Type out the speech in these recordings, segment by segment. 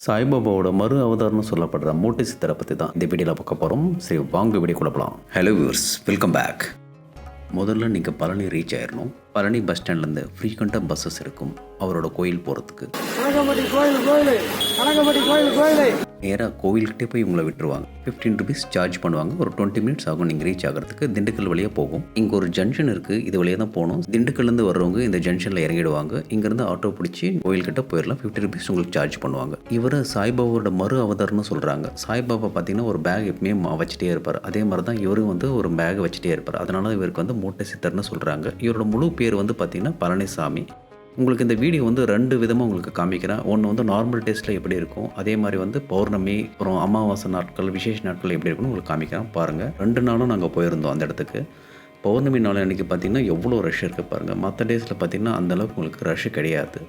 சாய்பாபாவோட மறு அவதாரம்னு சொல்லப்படுற மூட்டை சித்தரை பற்றி தான் இந்த வீடியோவில் பார்க்க போகிறோம் சரி வாங்க வீடியோ குழப்பலாம் ஹலோ வியூர்ஸ் வெல்கம் பேக் முதல்ல நீங்கள் பழனி ரீச் ஆயிடணும் பழனி பஸ் ஸ்டாண்ட்லேருந்து ஃப்ரீக்வெண்ட்டாக பஸ்ஸஸ் இருக்கும் அவரோட கோயில் போகிறதுக்கு நேராக கோவில்கிட்டே போய் உங்களை விட்டுருவாங்க. ஃபிஃப்டீன் ருபீஸ் சார்ஜ் பண்ணுவாங்க. ஒரு டுவெண்ட்டி மினிட்ஸ் ஆகும் நீங்கள் ரீச் ஆகிறதுக்கு. திண்டுக்கல் வழியாக போகும். இங்கே ஒரு ஜங்ஷன் இருக்குது இது வழியாக தான் போகணும். திண்டுக்கல்லேருந்து வர்றவங்க இந்த ஜங்ஷனில் இறங்கிடுவாங்க. இங்கேருந்து ஆட்டோ பிடிச்சி கோயில்கிட்ட போயிடலாம். ஃபிஃப்டி ருபீஸ் உங்களுக்கு சார்ஜ் பண்ணுவாங்க. இவர் சாய்பாபாவோட மறு அவதாரம்னு சொல்கிறாங்க சாய்பாபா பார்த்தீங்கன்னா ஒரு பேக் எப்பவுமே வச்சுட்டே இருப்பார். அதே மாதிரி தான் இவரும் வந்து ஒரு பேக் வச்சுட்டே இருப்பார். அதனால இவருக்கு வந்து மூட்டை சித்தர்னு சொல்கிறாங்க இவரோட முழு பேர் வந்து பார்த்திங்கன்னா பழனிசாமி. உங்களுக்கு இந்த வீடியோ வந்து ரெண்டு விதமாக உங்களுக்கு காமிக்கிறேன். ஒன்று வந்து நார்மல் டேஸ்ட்டில் எப்படி இருக்கும் அதே மாதிரி வந்து பௌர்ணமி அப்புறம் அமாவாசை நாட்கள் விசேஷ நாட்கள் எப்படி இருக்கும்னு உங்களுக்கு காமிக்கிறேன். பாருங்கள் ரெண்டு நாளும் நாங்கள் போயிருந்தோம் அந்த இடத்துக்கு. பௌர்ணமி நாள் அன்றைக்கி பார்த்தீங்கன்னா எவ்வளோ ரஷ் இருக்குது பாருங்கள் மற்ற டேஸில் பார்த்தீங்கன்னா அந்தளவுக்கு உங்களுக்கு ரஷ் கிடையாது.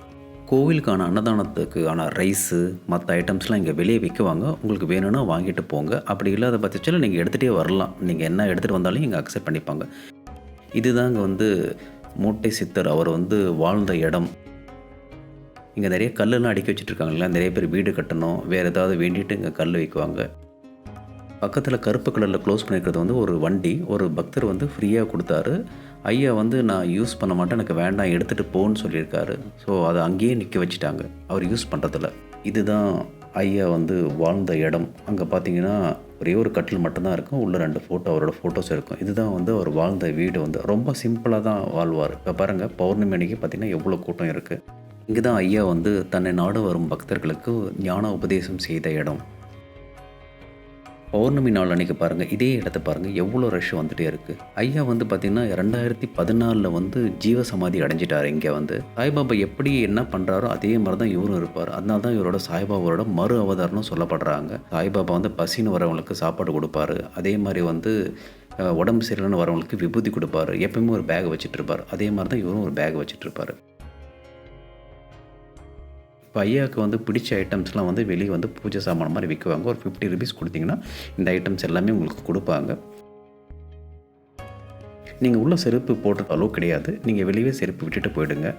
கோவிலுக்கான அன்னதானத்துக்கு ஆன ரைஸு மற்ற ஐட்டம்ஸ்லாம் இங்கே வெளியே விற்குவாங்க உங்களுக்கு வேணும்னா வாங்கிட்டு போங்க. அப்படி இல்லாத பட்சத்தில் நீங்கள் எடுத்துகிட்டே வரலாம். நீங்கள் என்ன எடுத்துகிட்டு வந்தாலும் இங்கே அக்செப்ட் பண்ணிப்பாங்க. இதுதாங்க வந்து மூட்டை சித்தர் அவர் வந்து வாழ்ந்த இடம். இங்கே நிறைய கல்லெல்லாம் அடுக்கி வச்சுட்ருக்காங்களா நிறைய பேர் வீடு கட்டணும் வேறு ஏதாவது வேண்டிட்டு இங்கே கல் வைக்குவாங்க. பக்கத்தில் கருப்பு கலரில் க்ளோஸ் பண்ணியிருக்கிறது வந்து ஒரு வண்டி ஒரு பக்தர் வந்து ஃப்ரீயாக கொடுத்தாரு. ஐயா வந்து நான் யூஸ் பண்ண மாட்டேன் எனக்கு வேண்டாம் எடுத்துகிட்டு போன்னு சொல்லியிருக்காரு. ஸோ அதை அங்கேயே நிற்க வச்சுட்டாங்க அவர் யூஸ் பண்ணுறதில்ல இதுதான் ஐயா வந்து வாழ்ந்த இடம். அங்கே பார்த்தீங்கன்னா ஒரே ஒரு கட்டில் மட்டும்தான் இருக்கும் உள்ள ரெண்டு ஃபோட்டோ அவரோட ஃபோட்டோஸ் இருக்கும். இதுதான் வந்து அவர் வாழ்ந்த வீடு வந்து. ரொம்ப சிம்பிளாக தான் வாழ்வார். இப்போ பாருங்கள் பௌர்ணமி அன்னைக்கு பார்த்தீங்கன்னா எவ்வளோ கூட்டம் இருக்குது இங்கே தான் ஐயா வந்து தன்னை நாடு வரும் பக்தர்களுக்கு ஞான உபதேசம் செய்த இடம். பௌர்ணமி நாள் அன்றைக்கி பாருங்கள் இதே இடத்த பாருங்கள் எவ்வளோ ரஷ் வந்துகிட்டே இருக்குது ஐயா வந்து பார்த்திங்கன்னா ரெண்டாயிரத்தி பதினாலில் வந்து ஜீவ சமாதி அடைஞ்சிட்டார் இங்கே வந்து. சாய்பாபா எப்படி என்ன பண்ணுறாரோ அதே மாதிரி தான் இவரும் இருப்பார். அதனால தான் இவரோட சாய்பாபாவோட மறு அவதாரம்னு சொல்லப்படுறாங்க. சாய்பாபா வந்து பசின்னு வரவங்களுக்கு சாப்பாடு கொடுப்பாரு. அதே மாதிரி வந்து உடம்பு சரியில்லைன்னு வரவங்களுக்கு விபூதி கொடுப்பாரு. எப்பயுமே ஒரு பேக் வச்சுட்டு இருப்பார். அதே மாதிரி தான் இவரும் ஒரு பேக் வச்சுட்டு இருப்பார். இப்போ ஐயாவுக்கு வந்து பிடிச்ச ஐட்டம்ஸ்லாம் வந்து வெளியே வந்து பூஜை சாமான மாதிரி விற்குவாங்க ஒரு ஃபிஃப்டி ருபீஸ் கொடுத்தீங்கன்னா இந்த ஐட்டம்ஸ் எல்லாமே உங்களுக்கு கொடுப்பாங்க. நீங்கள் உள்ள செருப்பு போடுற அளவு கிடையாது. நீங்கள் வெளியே செருப்பு விட்டுட்டு போயிடுங்க.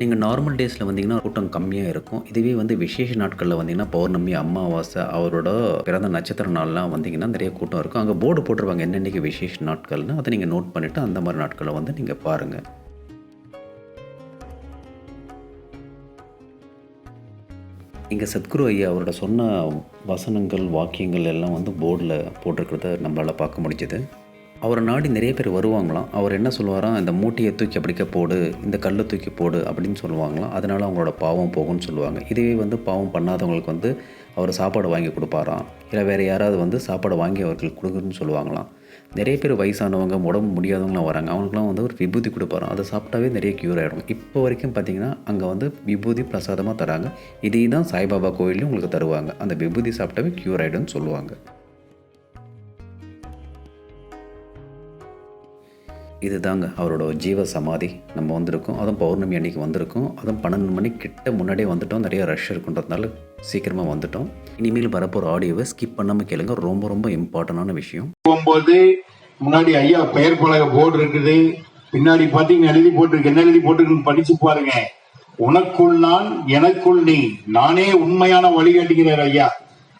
நீங்கள் நார்மல் டேஸில் வந்தீங்கன்னா கூட்டம் கம்மியாக இருக்கும். இதுவே வந்து விசேஷ நாட்களில் வந்தீங்கன்னா பௌர்ணமி அமாவாசை அவரோட பிறந்த நட்சத்திர நாள்லாம் வந்தீங்கன்னா நிறைய கூட்டம் இருக்கும். அங்கே போர்டு போட்டுருவாங்க. என்னென்னைக்கு விசேஷ நாட்கள்னு. அதை நீங்கள் நோட் பண்ணிவிட்டு அந்த மாதிரி நாட்களை வந்து நீங்கள் பாருங்கள் இங்கே சத்குரு ஐயா அவரோட சொன்ன வசனங்கள் வாக்கியங்கள் எல்லாம் வந்து போர்டில் போட்டிருக்கிறத நம்மளால் பார்க்க முடிஞ்சது. அவரை நாடி நிறைய பேர் வருவாங்களாம். அவர் என்ன சொல்லுவாராம் இந்த மூட்டையை தூக்கி அப்படிக்க போடு இந்த கல்லை தூக்கி போடு அப்படின்னு சொல்லுவாங்களாம். அதனால் அவங்களோட பாவம் போகும்னு சொல்லுவாங்க. இதுவே வந்து பாவம் பண்ணாதவங்களுக்கு வந்து அவர் சாப்பாடு வாங்கி கொடுப்பாராம். இல்லை வேறு யாராவது வந்து சாப்பாடு வாங்கி அவர்களுக்கு கொடுக்குன்னு சொல்லுவாங்களாம். நிறைய பேர் வயசானவங்க உடம்பு முடியாதவங்களாம் வராங்க. அவங்களுக்குலாம் வந்து ஒரு விபூதி கொடுப்பாரோ அதை சாப்பிட்டாவே நிறைய க்யூர் ஆகிடும் இப்போ வரைக்கும் பார்த்தீங்கன்னா அங்கே வந்து விபூதி பிரசாதமாக தராங்க. இதே தான் சாய்பாபா கோயிலையும் உங்களுக்கு தருவாங்க. அந்த விபூதி சாப்பிட்டாவே க்யூர் ஆகிடும்னு சொல்லுவாங்க. இதுதாங்க அவரோட ஜீவ சமாதி. நம்ம வந்திருக்கோம். அதுவும் பௌர்ணமி அன்னைக்கு வந்திருக்கோம். அதுவும் பன்னெண்டு மணி கிட்ட முன்னாடியே வந்துட்டோம். நிறைய ரஷ் இருக்குன்றதுனால சீக்கிரமாக வந்துட்டோம். இனிமேல் வரப்போகிற ஆடியோவை ஸ்கிப் பண்ணாமல் கேளுங்க. ரொம்ப ரொம்ப இம்பார்ட்டண்டான விஷயம். போகும்போது முன்னாடி ஐயா பெயர் பலக போர்டு இருக்குது. பின்னாடி பார்த்தீங்கன்னா எழுதி போட்டிருக்கு. என்ன எழுதி போட்டிருக்குன்னு படிச்சு பாருங்க. உனக்குள் நான் எனக்குள் நீ. நானே உண்மையான வழிகாட்டுகிறார் ஐயா.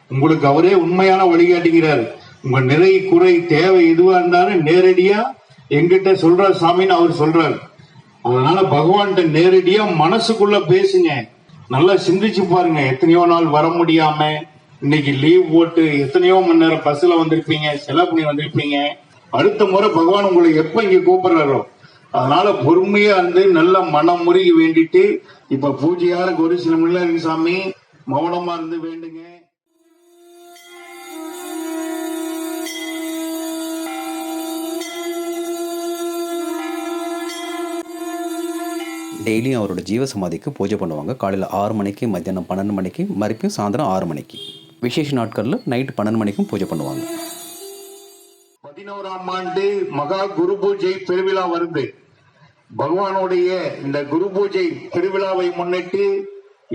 உங்களுக்கு அவரே உண்மையான வழிகாட்டுகிறார் உங்க நிறை குறை தேவை எதுவா இருந்தாலும் நேரடியா எங்கிட்ட சொல்றார் சாமின்னு அவர் சொல்றாரு. அதனால பகவான்கிட்ட நேரடியா மனசுக்குள்ள பேசுங்க. நல்லா சிந்திச்சு பாருங்க. எத்தனையோ நாள் வர முடியாம இன்னைக்கு லீவ் போட்டு எத்தனையோ மணி நேரம் பஸ்ல வந்திருப்பீங்க செலவு பண்ணி வந்திருப்பீங்க. அடுத்த முறை பகவான் உங்களை எப்ப இங்க கூப்பிடுறாரோ அதனால பொறுமையா இருந்து நல்ல மனம் முருகி வேண்டிட்டு இப்ப பூஜையாருக்கு ஒரு சில மணி நேரம் சாமி. மௌனமா இருந்து வேண்டுங்க. டெய்லியும் அவரோட ஜீவசமாதிக்கு பூஜை பண்ணுவாங்க. காலையில் ஆறு மணிக்கு மத்தியானம் பன்னெண்டு மணிக்கு மறுபடியும் சாயந்தரம் ஆறு மணிக்கு. விசேஷ நாட்களில் நைட்டு பன்னெண்டு மணிக்கும் பூஜை பண்ணுவாங்க. பதினோராம் ஆண்டு மகா குரு பூஜை பெருவிழா வருது. பகவானுடைய இந்த குரு பூஜை திருவிழாவை முன்னிட்டு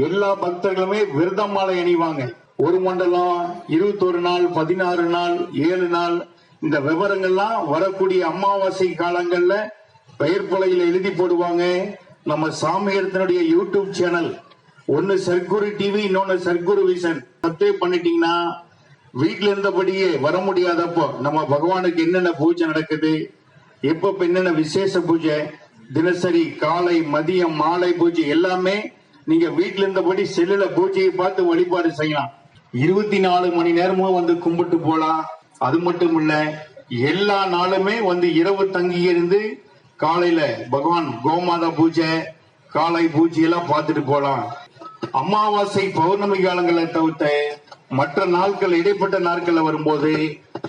எல்லா பக்தர்களுமே விரதம் மாலை அணிவாங்க. ஒரு மண்டலம் இருபத்தொரு நாள் பதினாறு நாள் ஏழு நாள் இந்த விவரங்கள்லாம் வரக்கூடிய அமாவாசை காலங்கள்ல பெயர் பலகையில் எழுதி போடுவாங்க. நம்ம சாமியத்தினுடைய யூடியூப் சேனல். ஒன்னு சர்க்குரு டிவி இன்னொன்னு சர்க்குரு விஷன் சப்ஸ்கிரைப் பண்ணிட்டீங்கன்னா வீட்டுல இருந்தபடியே வர முடியாதப்போ நம்ம பகவானுக்கு என்னென்ன பூஜை நடக்குது எப்ப என்னென்ன விசேஷ பூஜை தினசரி காலை மதியம் மாலை பூஜை எல்லாமே நீங்க வீட்டுல இருந்தபடி செல்லுல பூஜையை பார்த்து வழிபாடு செய்யலாம். இருபத்தி நாலு மணி நேரமும் வந்து கும்பிட்டு போலாம். அது மட்டும் இல்ல எல்லா நாளுமே வந்து இரவு தங்கி இருந்து காலையில பகவான் கோமாதா பூஜை காலை பூஜை எல்லாம் பார்த்துட்டு போலாம். அமாவாசை பௌர்ணமி காலங்களை தவிர்த்த மற்ற நாட்கள் இடைப்பட்ட நாட்கள்ல வரும்போது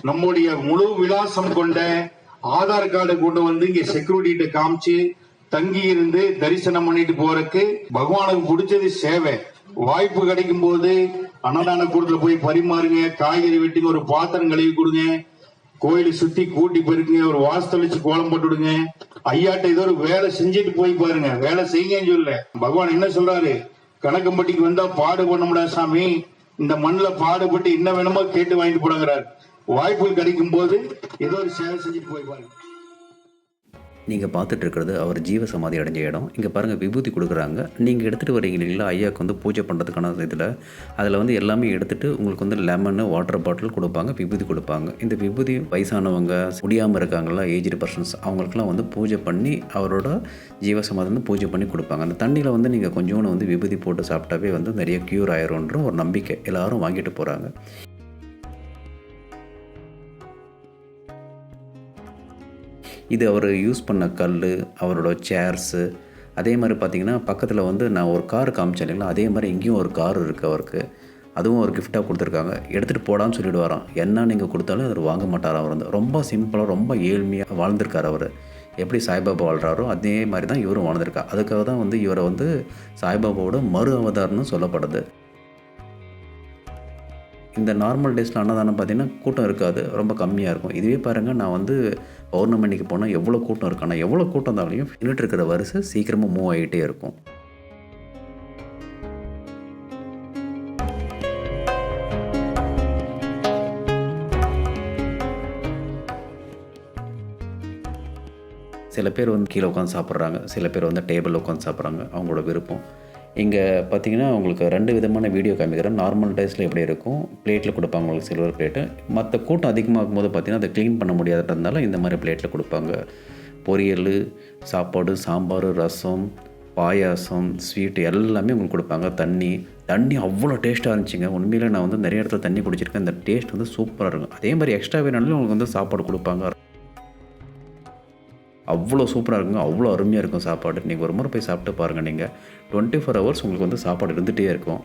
நம்முடைய முழு விலாசம் கொண்ட ஆதார் கார்டு கொண்டு வந்து இங்க செக்யூரிட்டி காமிச்சு தங்கி இருந்து தரிசனம் பண்ணிட்டு போறதுக்கு பகவானுக்கு பிடிச்சது சேவை. வாய்ப்பு கிடைக்கும் போது அன்னதான கூடத்துல போய் பரிமாறுங்க காய்கறி வெட்டிங்க ஒரு பாத்திரம் கழுவி கொடுங்க. கோயிலை சுத்தி கூட்டி போயிருக்குங்க ஒரு வாசத்தளிச்சு கோலம் போட்டு விடுங்க ஐயாட்ட ஏதோ ஒரு வேலை செஞ்சுட்டு போய் பாருங்க. வேலை செய்யுங்கன்னு சொல்ல பகவான் என்ன சொல்றாரு? கணக்கம்பட்டிக்கு வந்தா பாடு பண்ண முடியாது சாமி. இந்த மண்ணில் பாடுபட்டு என்ன வேணுமோ கேட்டு வாங்கிட்டு போடுங்கிறார். வாய்ப்புகள் கிடைக்கும் போது ஏதோ ஒரு சேவை செஞ்சுட்டு போய் பாருங்க. நீங்கள் பார்த்துட்டு இருக்கிறது அவர் ஜீவ சமாதி அடைஞ்ச இடம். இங்கே பாருங்கள் விபூதி கொடுக்குறாங்க. நீங்கள் எடுத்துகிட்டு வரீங்க இல்லைங்களா? ஐயாவுக்கு வந்து பூஜை பண்ணுறதுக்கான இதில். அதில் வந்து எல்லாமே எடுத்துகிட்டு உங்களுக்கு வந்து லெமனு வாட்டர் பாட்டில் கொடுப்பாங்க விபூதி கொடுப்பாங்க. இந்த விபூதி வயசானவங்க முடியாமல் இருக்காங்களா ஏஜ்டு பர்சன்ஸ் அவங்களுக்குலாம் வந்து பூஜை பண்ணி அவரோட ஜீவ சமாதி வந்து பூஜை பண்ணி கொடுப்பாங்க. அந்த தண்ணியில் வந்து நீங்கள் கொஞ்சோண்டு வந்து விபூதி போட்டு சாப்பிட்டாவே வந்து நிறைய க்யூர் ஆயிரும்ன்ற ஒரு நம்பிக்கை எல்லோரும் வாங்கிட்டு போகிறாங்க இது அவர் யூஸ் பண்ண கல் அவரோட சேர்ஸு அதே மாதிரி பார்த்திங்கன்னா பக்கத்தில் வந்து நான் ஒரு கார் காமிச்சேன் இல்லைங்களா? அதே மாதிரி இங்கேயும் ஒரு கார் இருக்குது அவருக்கு. அதுவும் ஒரு கிஃப்டாக கொடுத்துருக்காங்க. எடுத்துகிட்டு போடான்னு சொல்லிடுவாராம். என்ன நீங்கள் கொடுத்தாலும் அவர் வாங்க மாட்டார் அவர் வந்து. ரொம்ப சிம்பிளாக ரொம்ப ஏழ்மையாக வாழ்ந்திருக்கார் அவர். எப்படி சாய்பாபா வாழ்கிறாரோ அதே மாதிரி தான் இவரும் வாழ்ந்திருக்கார் அதுக்காக தான் வந்து இவரை வந்து சாய்பாபாவோட மறு அவதாரம்னு சொல்லப்படுது. இந்த நார்மல் டேஸில் அன்னதானம் பார்த்திங்கன்னா கூட்டம் இருக்காது ரொம்ப கம்மியாக இருக்கும். இதுவே பாருங்கள் நான் வந்து பௌர்ணமிக்கு போனால் எவ்வளோ கூட்டம் இருக்கு? ஆனால் எவ்வளோ கூட்டம் இருந்தாலையும் நின்றுட்டு இருக்கிற வரிசை சீக்கிரமாக மூவ் ஆகிட்டே இருக்கும். சில பேர் வந்து கீழே உட்காந்து சாப்பிட்றாங்க சில பேர் வந்து டேபிளில் உட்காந்து சாப்பிட்றாங்க அவங்களோட விருப்பம். இங்கே பார்த்தீங்கன்னா உங்களுக்கு ரெண்டு விதமான வீடியோ காமிக்கிறேன். நார்மல் டேஸில் எப்படி இருக்கும்? பிளேட்டில் கொடுப்பாங்க உங்களுக்கு சில்வர் பிளேட்டு மற்ற கூட்டம் அதிகமாகும் போது பார்த்தீங்கன்னா அதை க்ளீன் பண்ண முடியாததுனால இந்த மாதிரி பிளேட்டில் கொடுப்பாங்க. பொரியல் சாப்பாடு சாம்பார் ரசம் பாயாசம் ஸ்வீட்டு எல்லாமே உங்களுக்கு கொடுப்பாங்க. தண்ணி தண்ணி அவ்வளோ டேஸ்ட்டாக இருந்துச்சுங்க. உண்மையில் நான் வந்து நிறைய இடத்துல தண்ணி குடிச்சிருக்கேன். அந்த டேஸ்ட் வந்து சூப்பராக இருக்கும். அதே மாதிரி எக்ஸ்ட்ரா வேணாலும் உங்களுக்கு வந்து சாப்பாடு கொடுப்பாங்க. அவ்வளோ சூப்பராக இருக்குங்க அவ்வளோ அருமையாக இருக்கும் சாப்பாடு. நீங்கள் ஒரு முறை போய் சாப்பிட்டு பாருங்கள் நீங்கள் டுவெண்ட்டி ஃபோர் ஹவர்ஸ் உங்களுக்கு வந்து சாப்பாடு இருந்துகிட்டே இருக்கும்.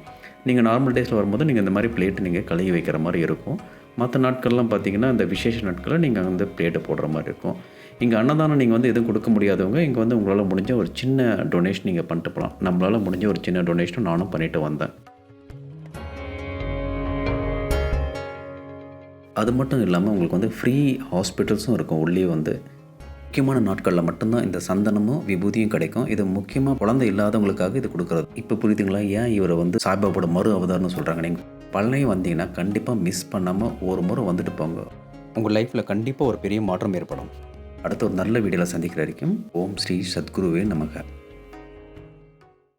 நீங்கள் நார்மல் டேஸில் வரும்போது நீங்கள் இந்த மாதிரி பிளேட்டு நீங்கள் கழுவி வைக்கிற மாதிரி இருக்கும். மற்ற நாட்கள்லாம் பார்த்தீங்கன்னா இந்த விசேஷ நாட்களில் நீங்கள் வந்து பிளேட்டை போடுற மாதிரி இருக்கும். இங்கே அன்னதானம் நீங்கள் வந்து எதுவும் கொடுக்க முடியாதவங்க இங்கே வந்து உங்களால் முடிஞ்ச ஒரு சின்ன டொனேஷன் நீங்கள் பண்ணிட்டு போகலாம் நம்மளால் முடிஞ்ச ஒரு சின்ன டொனேஷனும் நானும் பண்ணிட்டு வந்தேன். அது மட்டும் இல்லாமல் உங்களுக்கு வந்து ஃப்ரீ ஹாஸ்பிட்டல்ஸும் இருக்கும் உள்ளே வந்து. முக்கியமான நாட்களில் மட்டும்தான் இந்த சந்தனமும் விபூதியும் கிடைக்கும். இது முக்கியமாக குழந்தை இல்லாதவங்களுக்காக இது கொடுக்குறது. இப்போ புரியுதுங்களா? ஏன் இவரை வந்து சாய்பாபோட மறு அவதாரம்னு சொல்கிறாங்க நீங்கள் பழனி வந்தீங்கன்னா கண்டிப்பாக மிஸ் பண்ணாமல் ஒரு முறை வந்துட்டு போங்க. உங்கள் லைஃப்பில் கண்டிப்பாக ஒரு பெரிய மாற்றம் ஏற்படும். அடுத்த ஒரு நல்ல வீடியோவில் சந்திக்கிற வரைக்கும் ஓம் ஸ்ரீ சத்குருவே நமக.